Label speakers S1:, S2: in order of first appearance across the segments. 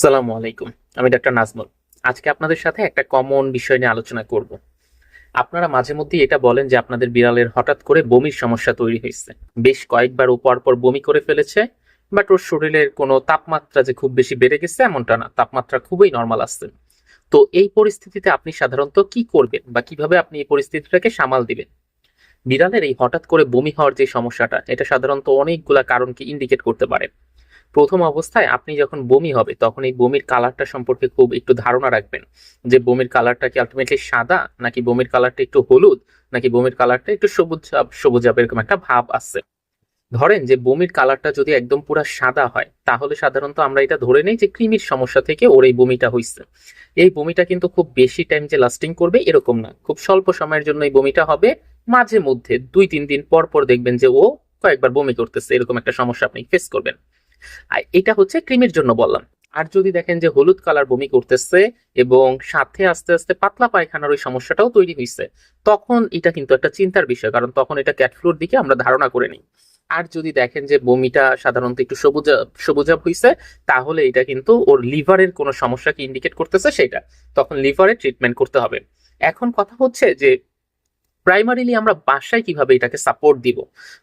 S1: সালামু আলাইকুম, আমি ডাক্তার নাজমুল। আজকে আপনাদের সাথে একটা কমন বিষয় নিয়ে আলোচনা করব। আপনারা মাঝে মধ্যে এটা বলেন যে আপনাদের বিড়ালের হঠাৎ করে বমির সমস্যা তৈরি হয়েছে। বেশ কয়েকবার ও পর পর বমি করে ফেলেছে, বাট ওর শরীরের কোনো তাপমাত্রা যে খুব বেশি বেড়ে গেছে এমনটা না। তাপমাত্রা খুবই নর্মাল আসছে তো এই পরিস্থিতিতে আপনি সাধারণত কি করবেন বা কীভাবে আপনি এই পরিস্থিতিটাকে সামাল দিবেন? বিড়ালের এই হঠাৎ করে বমি হওয়ার যে সমস্যাটা, এটা সাধারণত অনেকগুলা কারণকে ইন্ডিকেট করতে পারে। প্রথম অবস্থায় আপনি যখন বমি হবে, তখন এই বমির কালারটা সম্পর্কে খুব একটু ধারণা রাখবেন। যে বমির কালারটা কি আলটিমেটলি সাদা, নাকি বমির কালারটা একটু হলুদ, নাকি বমির কালারটা একটু সবুজ সবুজ এরকম একটা ভাব আছে। ধরেন যে বমির কালারটা যদি একদম পুরো সাদা হয়, তাহলে সাধারণত আমরা এটা ধরে নেই যে কৃমির সমস্যা থেকে ওর এই বমিটা হইছে। এই বমিটা কিন্তু খুব বেশি টাইম যে লাস্টিং করবে এরকম না। খুব স্বল্প সময়ের জন্য এই বমিটা হবে। মাঝে মধ্যে দুই, তিন দিন পর পর দেখবেন যে ও কয়েকবার বমি করতেছে, এরকম একটা সমস্যা আপনি ফেস করবেন। আর এটা হচ্ছে ক্রিমের জন্য বললাম। আর যদি দেখেন যে হলুদ কালার বমি করতেছে এবং সাথে আস্তে আস্তে পাতলা পায়খানার ওই সমস্যাটাও তৈরি হয়েছে তখন এটা কিন্তু একটা চিন্তার বিষয়, কারণ তখন এটা ক্যাটফ্লুর দিকে আমরা ধারণা করে নিই। আর যদি দেখেন যে বমিটা সাধারণত একটু সবুজ সবুজাব হয়েছে তাহলে এটা কিন্তু ওর লিভারের কোনো সমস্যাকে ইন্ডিকেট করতেছে সেটা, তখন লিভারের ট্রিটমেন্ট করতে হবে। এখন কথা হচ্ছে যে প্রাইমারিলি আমরা বাসায় কীভাবে এটাকে সাপোর্ট দিব?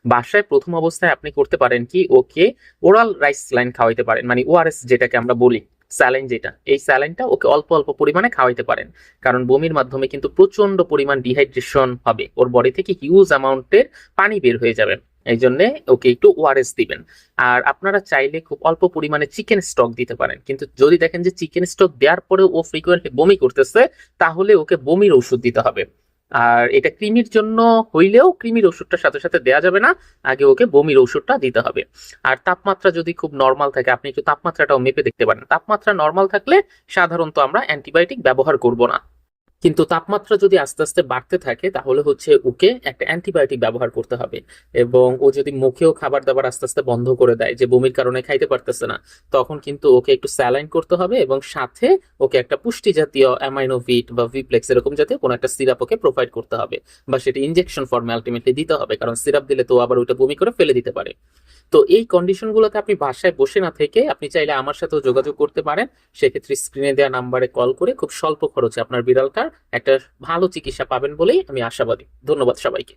S1: বাসায় প্রথম অবস্থায় আপনি করতে পারেন কি? ওকে ওরাল রাইস লাইন খাওয়াইতে পারেন। মানে ওআরএস যেটাকে আমরা বলি, স্যালাইন যেটা, এই স্যালাইনটা ওকে অল্প অল্প পরিমাণে খাওয়াইতে পারেন। কারণ বমির মাধ্যমে কিন্তু প্রচণ্ড পরিমাণ ডিহাইড্রেশন হবে। ওর বডি থেকে হিউজ অ্যামাউন্টের পানি বের হয়ে যাবে। এই জন্যে ওকে একটু ওআরএস দিবেন। আর আপনারা চাইলে খুব অল্প পরিমাণে চিকেন স্টক দিতে পারেন। কিন্তু যদি দেখেন যে চিকেন স্টক দেওয়ার পরে ও ফ্রিকোয়েন্টলি বমি করতেছে, তাহলে ওকে বমির ওষুধ দিতে হবে। আর এটা কৃমির জন্য হইলেও কৃমির ওষুধটা সাথে সাথে দেওয়া যাবে না। আগে ওকে বমির ওষুধটা দিতে হবে। আর তাপমাত্রা যদি খুব নর্মাল থাকে, আপনি একটু তাপমাত্রাটাও মেপে দেখতে পারেন। তাপমাত্রা নর্মাল থাকলে সাধারণত আমরা অ্যান্টিবায়োটিক ব্যবহার করব না। কিন্তু তাপমাত্রা যদি আস্তে আস্তে বাড়তে থাকে, তাহলে হচ্ছে ওকে একটা অ্যান্টিবায়োটিক ব্যবহার করতে হবে। এবং ও যদি মুখেও খাবার দাবার আস্তে আস্তে বন্ধ করে দেয়, যে বমির কারণে খাইতে পারতেছে না, তখন কিন্তু ওকে একটু স্যালাইন করতে হবে এবং সাথে ওকে একটা পুষ্টি জাতীয় অ্যামাইনোভিট বা ভিপ্লেক্স এরকম জাতীয় কোনো একটা সিরাপ ওকে প্রোভাইড করতে হবে বা সেটা ইনজেকশন ফর্মে আলটিমেটলি দিতে হবে, কারণ সিরাপ দিলে তো আবার ওইটা বমি করে ফেলে দিতে পারে। তো এই কন্ডিশনগুলোতে আপনি বাসায় বসে না থেকে আপনি চাইলে আমার সাথেও যোগাযোগ করতে পারেন। সেক্ষেত্রে স্ক্রিনে দেওয়া নাম্বারে কল করে খুব স্বল্প খরচে আপনার বিড়ালটার একটা ভালো চিকিৎসা পাবেন বলেই আমি আশাবাদী। ধন্যবাদ সবাইকে।